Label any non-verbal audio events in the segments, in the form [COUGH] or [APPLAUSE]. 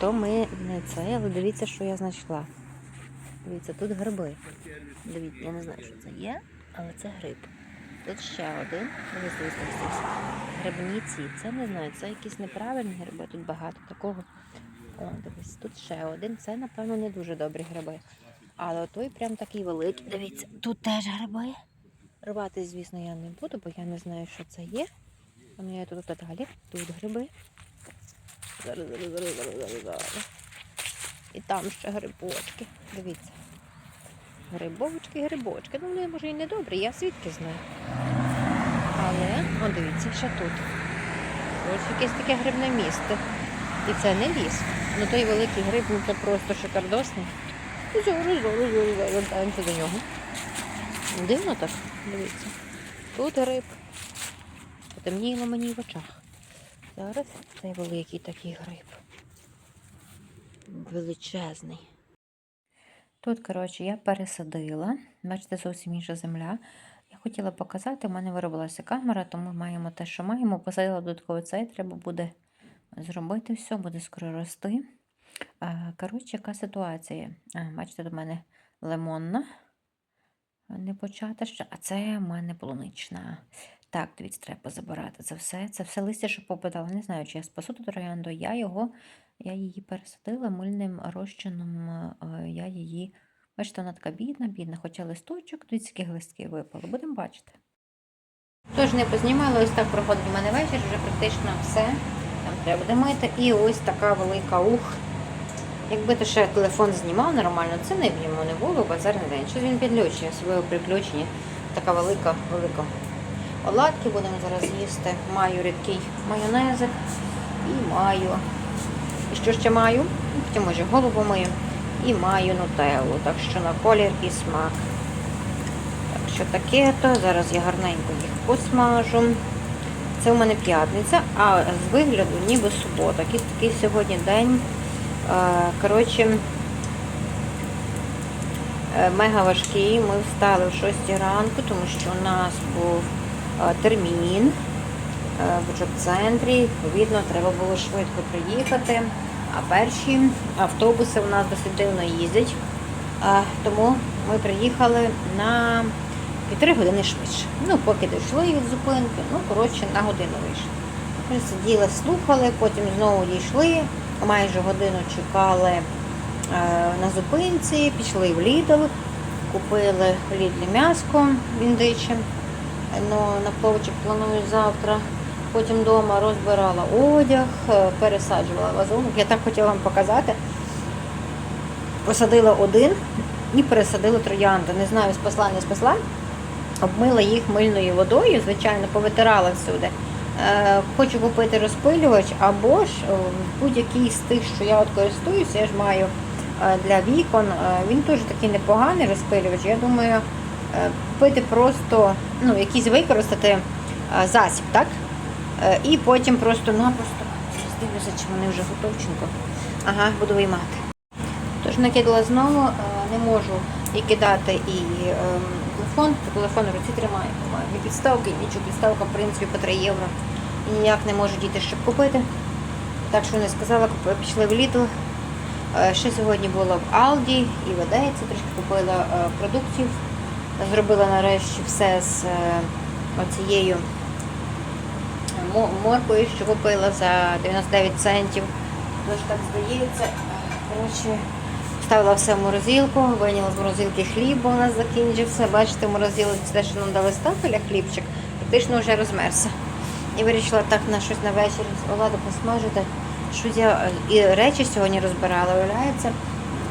То ми не це, але дивіться, що я знайшла. Дивіться, тут гриби. Дивіться, я не знаю, що це є, але це гриб. Тут ще один. Дивіться, дивіться, дивіться. Грибні ці. Це не знаю, це якісь неправильні гриби, тут багато такого. О, дивись, тут ще один. Це, напевно, не дуже добрі гриби. Але той прям такий великий. Дивіться, тут теж гриби. Рвати, звісно, я не буду, бо я не знаю, що це є. А ну я тут далі. Тут гриби. Зараз, зараз, зараз, зараз, зараз. І там ще грибочки. Дивіться. Грибочки, грибочки. Ну, вони може і не добрі, я звідки знаю. Але, о, дивіться, ще тут. Ось якесь таке грибне місце. І це не ліс. Ну той великий гриб, ну це просто шикардосний. І зараз, зараз, зараз вертаємося до нього. Дивно так, дивіться. Тут гриб. Потемніло мені в очах. Зараз цей великий такий гриб. Величезний. Тут, коротше, я пересадила. Бачите, зовсім інша земля. Я хотіла показати, в мене виробилася камера, тому маємо те, що маємо. Посадила додатково цей, треба буде зробити все, буде скоро рости. Коротше, яка ситуація? Бачите, до мене лимонна. Не почата ще, а це в мене полунична. Так, дивіться, треба забирати це все. Це все листя, що попадало. Не знаю, чи я спасу ту троянду. Я його, я її пересадила мильним розчином. е, Я її, бачите, вона така бідна, бідна, хоча листочок, дивіться, які листки випали. Будемо бачити. Тож не познімала, ось так проходить у мене вечір, вже практично все. Там треба буде мити. І ось така велика ух. Якби то ще телефон знімав нормально, це не б йому не було базарний день. Щось він підключення, своє приключення. Така велика, велика. Оладки будемо зараз їсти. Маю рідкий майонезик і маю. І що ще маю? Потім може голову мию. І маю нутеллу. Так що на колір і смак. Так що таке то. Зараз я гарненько їх посмажу. Це у мене п'ятниця, а з вигляду ніби субота. Якийсь такий сьогодні день. Е, Коротше, е, мега важкий. Ми встали в 6 ранку, тому що у нас був термін е, в джоб-центрі. Відповідно, треба було швидко приїхати. А перші автобуси у нас досить дивно їздять. Е, Тому ми приїхали на півтори години швидше. Ну, поки дійшли від зупинки, ну, коротше, на годину вийшли. Ми сиділи, слухали, потім знову дійшли, майже годину чекали е, на зупинці, пішли в Lidl, купили Lidl м'яско індиче. Ну, на пловчик планую завтра. Потім вдома розбирала одяг, е, пересаджувала вазонок. Я так хотіла вам показати. Посадила один і пересадила троянди. Не знаю, спасла, не спасла. Обмила їх мильною водою, звичайно, повитирала всюди. Е, Хочу купити розпилювач, або ж е, будь-який з тих, що я от користуюся, я ж маю для вікон. Він теж такий непоганий розпилювач. Я думаю, купити просто, ну, якийсь використати е, засіб, так? Е, І потім просто-напросто зараз дивлюся, чи вони вже готовченко. Ага, буду виймати. Тож накидала знову, е, не можу і кидати і ем, телефон, телефон в руці тримаю, ні підставки, нічого, підставка, в принципі, по 3 євро. І ніяк не можу діти, щоб купити. Так що не сказала, пішли в. Е, Ще сьогодні була в Aldi і в Одесі, трішки купила продуктів. Зробила нарешті все з е, оцією моркою, що купила за 99 центів. Тож так здається. Коротше, Ставила все в морозилку, вийняла з морозилки хліб, бо у нас закінчився. Бачите, в морозилці те, що нам дали стапеля хлібчик, практично вже розмерся. І вирішила так на щось на вечір з оладу посмажити. Щось я е, і речі сьогодні розбирала, виявляється.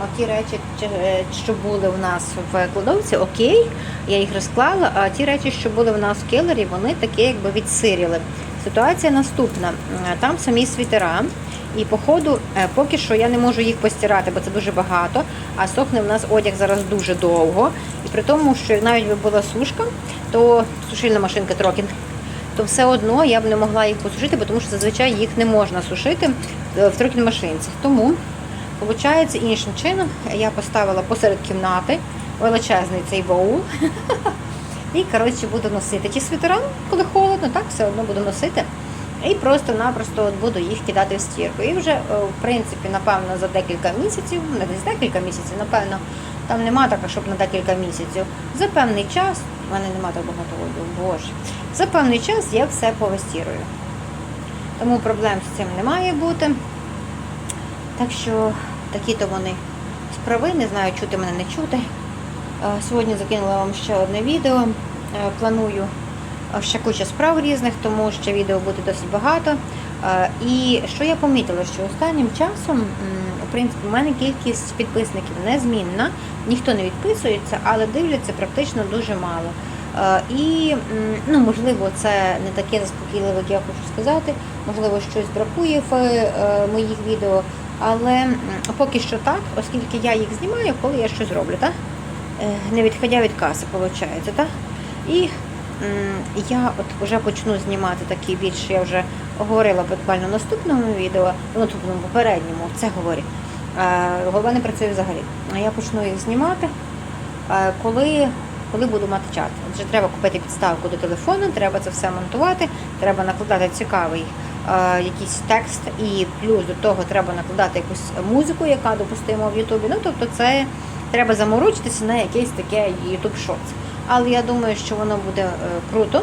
Оті речі, е, що були в нас в кладовці, окей, я їх розклала, а ті речі, що були в нас в келері, вони такі якби відсиріли. Ситуація наступна. Е, Там самі світера, і по ходу е, поки що я не можу їх постирати, бо це дуже багато. А сохне в нас одяг зараз дуже довго. І при тому, що навіть би була сушка, то сушильна машинка трокінг, то все одно я б не могла їх посушити, бо тому що зазвичай їх не можна сушити в трокін машинці. Тому, виходить, іншим чином я поставила посеред кімнати величезний цей баул. І, коротше, буду носити ті світера, коли холодно, так все одно буду носити. І просто-напросто буду їх кидати в стірку. І вже, е, в принципі, напевно, за декілька місяців, не десь декілька місяців, напевно, там нема така, щоб на декілька місяців. За певний час, в мене нема так багато одягу, боже. За певний час я все повестірую. Тому проблем з цим не має бути. Так що такі-то вони справи, не знаю, чути мене не чути. Е, Сьогодні закинула вам ще одне відео. Е, Планую е, ще куча справ різних, тому ще відео буде досить багато. І що я помітила, що останнім часом, в принципі, в мене кількість підписників незмінна, ніхто не відписується, але дивляться практично дуже мало. І ну, можливо, це не таке заспокійливе, як я хочу сказати. Можливо, щось бракує в моїх відео. Але поки що так, оскільки я їх знімаю, коли я щось роблю, так? Е, не відходя від каси, виходить, так? І я от вже почну знімати такі більше, я вже говорила буквально в наступному відео, тут ну, попередньому, це говорю. Голова не працює взагалі. А я почну їх знімати, коли, коли буду мати чат. Отже, треба купити підставку до телефону, треба це все монтувати, треба накладати цікавий якийсь текст, і плюс до того треба накладати якусь музику, яка допустима в Ютубі. Ну, тобто це треба заморочитися на якийсь таке YouTube Shorts. Але я думаю, що воно буде е, круто.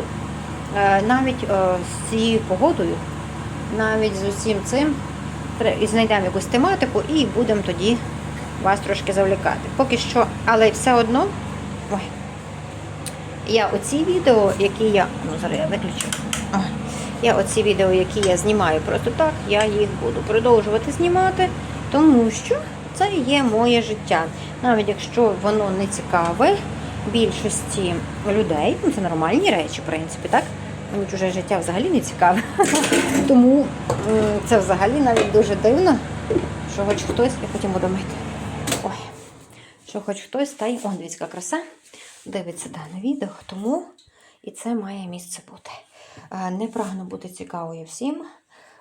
Е, навіть е, з цією погодою, навіть з усім цим і знайдемо якусь тематику і будемо тоді вас трошки завлікати. Поки що, але все одно. Ой. Я оці відео, які я. Ну, зараз я виключу. О. Я оці відео, які я знімаю просто так, я їх буду продовжувати знімати, тому що це є моє життя. Навіть якщо воно не цікаве більшості людей, ну це нормальні речі, в принципі, так? Мені чуже життя взагалі не цікаве. [LAUGHS] Тому це взагалі навіть дуже дивно, що хоч хтось, я потім буду мити. Ой, що хоч хтось та й он дивіться, яка краса дивиться дане відео, тому і це має місце бути. Е, Не прагну бути цікавою всім.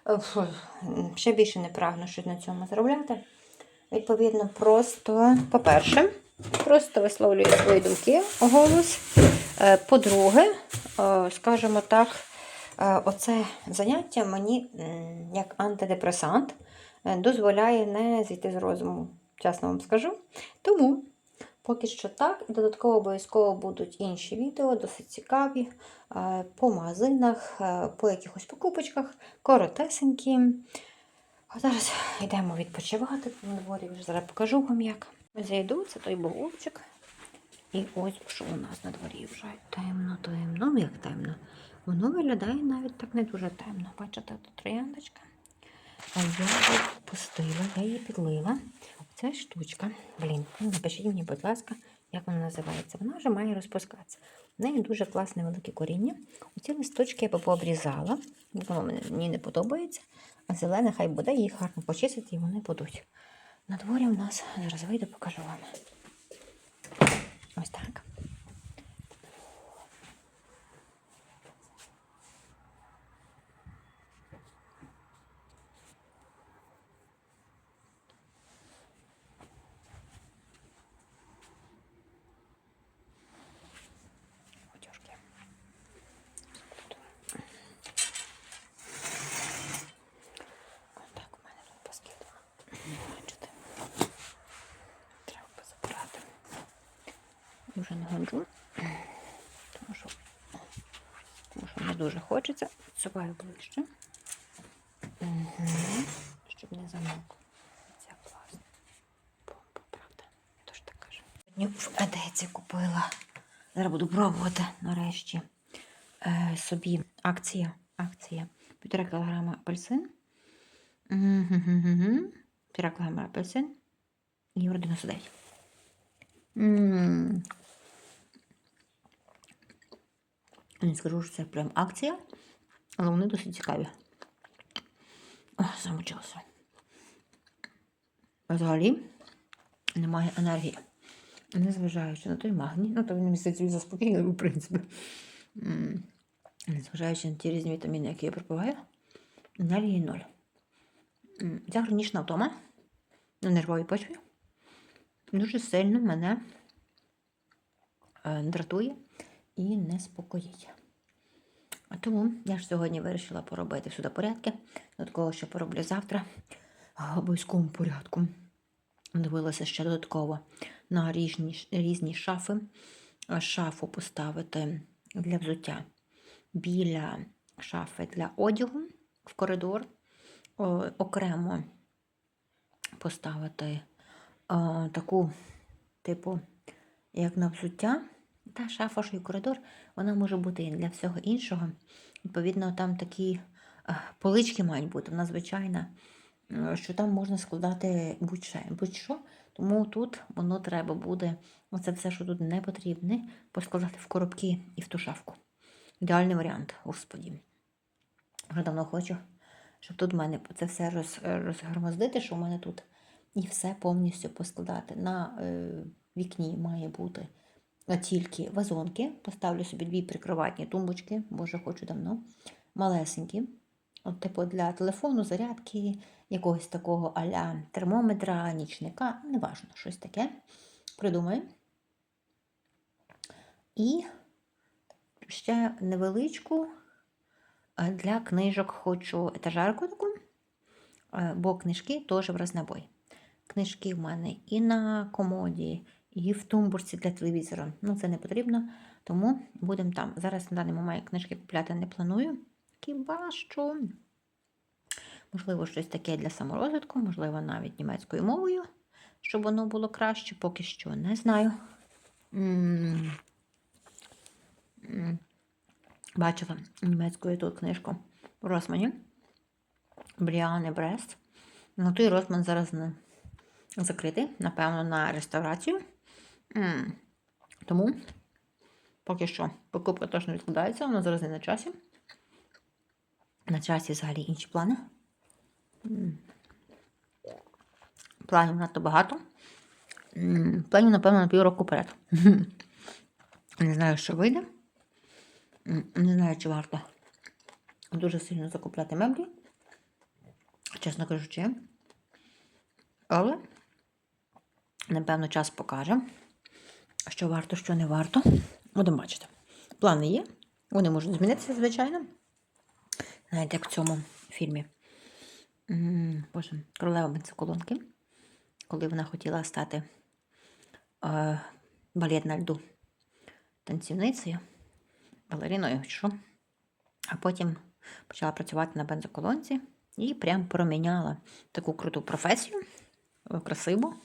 Е, Ще більше не прагну щось на цьому заробляти. Відповідно, просто, по-перше, просто висловлюю свої думки голос. Е, По-друге, скажімо так, оце заняття мені як антидепресант дозволяє не зійти з розуму, чесно вам скажу. Тому поки що так, додатково обов'язково будуть інші відео, досить цікаві, е, по магазинах, е, по якихось покупочках, коротесенькі. А зараз йдемо відпочивати на дворі, вже зараз покажу вам як. Зайду, це той бугурчик. І ось що у нас на дворі вже темно, темно. Ну як темно. Воно виглядає навіть так не дуже темно. Бачите, тут трояндочка. А я її пустила, я її підлила. Ця штучка, блін, ну, напишіть мені, будь ласка, як вона називається. Вона вже має розпускатися. В неї дуже класне велике коріння. Оці листочки я би пообрізала. Воно мені- не подобається. А зелене хай буде, їх гарно почистити і вони будуть. На дворі у нас зараз вийду, покажу вам. Ось так. Утюжки. Отак у мене тут поскидала. Бачите. Треба позабирати. Дуже не гонджу. Тому що, тому що не дуже хочеться. Відсуваю ближче. Угу. Щоб не замок. Це класно. Бомба, правда? Я теж так кажу. Сьогодні в Едеці купила. Зараз буду пробувати нарешті. Е, собі акція. Акція. Півтора кілограма апельсин. Півтора кілограма апельсин. Євро 99. М. Не скажу, що це прям акція, але вони досить цікаві. Замучилася. Взагалі немає енергії. Незважаючи на той магній, ну то він місяць заспокійливий, в принципі. Незважаючи на ті різні вітаміни, які я пропиваю, енергії ноль. М, Ця хронічна втома на нервовій почві дуже сильно мене е, дратує і неспокоїть. А тому я ж сьогодні вирішила поробити сюди порядки. Додатково, що пороблю завтра в обов'язковому порядку. Дивилася ще додатково на різні, різні шафи. Шафу поставити для взуття біля шафи для одягу в коридор. Окремо поставити таку, типу, як на взуття. Та шафа, і коридор, вона може бути і для всього іншого. Відповідно, там такі е, полички мають бути, вона звичайна, е, що там можна складати будь-що. Тому тут воно треба буде, оце все, що тут не потрібне, поскладати в коробки і в ту шафку. Ідеальний варіант, господі. Вже давно хочу, щоб тут в мене це все роз, розгромоздити, що в мене тут і все повністю поскладати. На е, вікні має бути тільки вазонки. Поставлю собі дві прикроватні тумбочки, боже, хочу давно. Малесенькі. От, типу, для телефону, зарядки, якогось такого аля термометра, нічника, неважно, щось таке. Придумаю. І ще невеличку е, для книжок хочу етажерку таку, е, бо книжки теж в рознобой. Книжки в мене і на комоді, і в тумбурці для телевізора. Ну, це не потрібно, тому будемо там. Зараз на даний момент книжки купляти не планую. Хіба що, можливо, щось таке для саморозвитку, можливо, навіть німецькою мовою, щоб воно було краще, поки що не знаю. Бачила німецькою тут книжку в Росмані. Бріане Брест. Ну, той Росман зараз не закритий, напевно, на реставрацію. Тому поки що покупка точно відкладається, вона зараз не на часі. На часі взагалі інші плани. Планів надто багато. Планів, напевно, на півроку вперед. [LAUGHS] Не знаю, що вийде. Не знаю, чи варто дуже сильно закупляти меблі. Чесно кажучи. Але, напевно, час покаже, що варто, що не варто. Будемо бачити. Плани є. Вони можуть змінитися, звичайно. Знаєте, як в цьому фільмі. Боже, королева бензоколонки, коли вона хотіла стати е, балет на льду танцівницею, балериною, що. А потім почала працювати на бензоколонці і прям проміняла таку круту професію, красиву,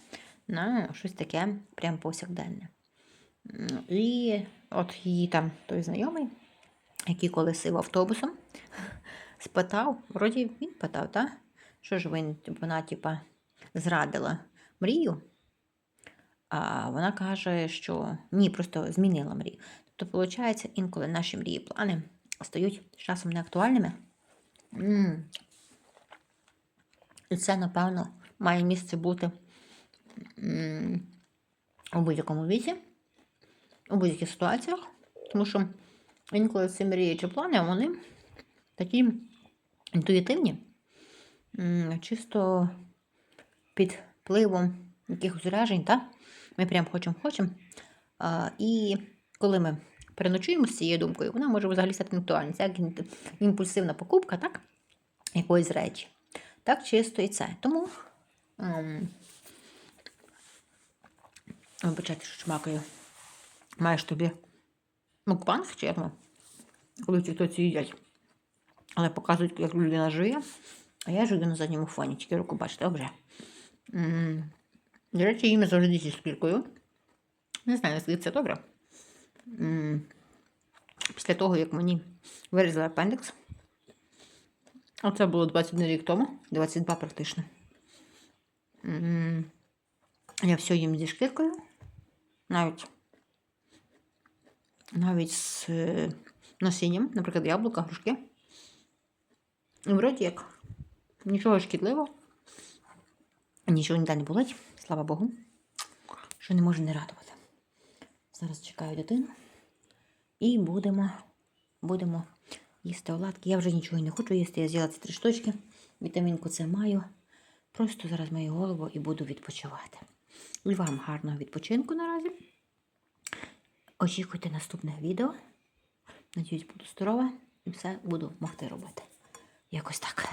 на щось таке прям повсякденне. М, І от її там той знайомий, який колесив автобусом, [LAUGHS] спитав, вроді він питав, так? Що ж він, вона, типа, зрадила мрію? А вона каже, що ні, просто змінила мрію. Тобто, виходить, інколи наші мрії плани стають з часом неактуальними. М. І це, напевно, має місце бути м, у будь-якому віці, у будь-яких ситуаціях, тому що інколи ці мрії чи плани, вони такі інтуїтивні, чисто під впливом якихось вражень, так? Ми прям хочемо хочемо. І коли ми переночуємо з цією думкою, вона може взагалі стати актуальною. Це як імпульсивна покупка, так? Якоїсь речі. Так чисто і це. Тому. ем, Вибачайте, що чмакаю. Маєш тобі мукбанг, черно, коли ті хтось їдять. Але показують, як людина живе. А я живу на задньому фоні, тільки руку бачите, добре. До речі, їм завжди зі шкіркою. Не знаю, наскільки це добре. Після того, як мені вирізали апендикс. Оце було 21 рік тому, 22 практично. Я все їм зі шкіркою. Навіть, навіть з е, насінням, наприклад, яблука, грушки. І вроді як нічого шкідливого. Нічого ніде не болить, слава Богу, що не може не радувати. Зараз чекаю дитину і будемо, будемо їсти оладки. Я вже нічого не хочу їсти, я з'їла ці три штучки. Вітамінку це маю. Просто зараз мою голову і буду відпочивати. І вам гарного відпочинку наразі. Очікуйте наступних відео. Надіюсь, буду здорова. і все буду могти робити. Якось так.